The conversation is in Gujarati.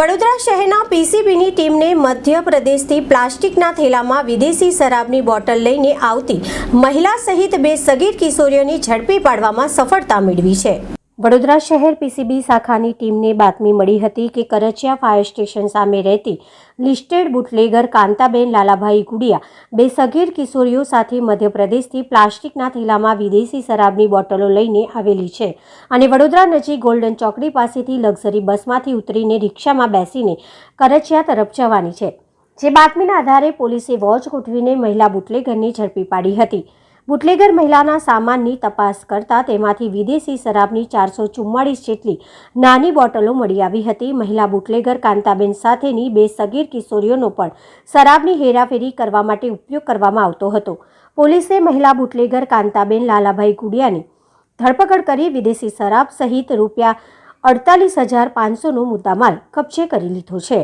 વડોદરા શહેરના પીસીબીની ટીમને મધ્યપ્રદેશથી પ્લાસ્ટિકના થેલામાં વિદેશી શરાબની બોટલ લઈને આવતી મહિલા સહિત બે સગીર કિશોરીઓની ઝડપી પાડવામાં સફળતા મેળવી છે. વડોદરા શહેર પીસીબી શાખાની ટીમને બાતમી મળી હતી કે કરચિયા ફાયર સ્ટેશન સામે રહેતી લિસ્ટેડ બુટલેગર કાંતાબેન લાલાભાઈ ગુડિયા બે સગીર કિશોરીઓ સાથે મધ્યપ્રદેશથી પ્લાસ્ટિકના થેલામાં વિદેશી શરાબની બોટલો લઈને આવેલી છે અને વડોદરા નજીક ગોલ્ડન ચોકડી પાસેથી લક્ઝરી બસમાંથી ઉતરીને રિક્ષામાં બેસીને કરચિયા તરફ જવાની છે. જે બાતમીના આધારે પોલીસે વોચ ગોઠવીને મહિલા બુટલેગરને ઝડપી પાડી હતી. બુટલેગર મહિલાના સામાનની તપાસ કરતા તેમાંથી વિદેશી શરાબની ચારસો ચુમ્માળીસ જેટલી નાની બોટલો મળી આવી હતી. મહિલા બુટલેગર કાંતાબેન સાથેની બે સગીર કિશોરીઓનો પણ શરાબની હેરાફેરી કરવા માટે ઉપયોગ કરવામાં આવતો હતો. પોલીસે મહિલા બુટલેગર કાંતાબેન લાલાભાઈ ગુડિયાની ધરપકડ કરી વિદેશી શરાબ સહિત રૂપિયા અડતાલીસ હજાર પાંચસોનો મુદ્દામાલ કબજે કરી લીધો છે.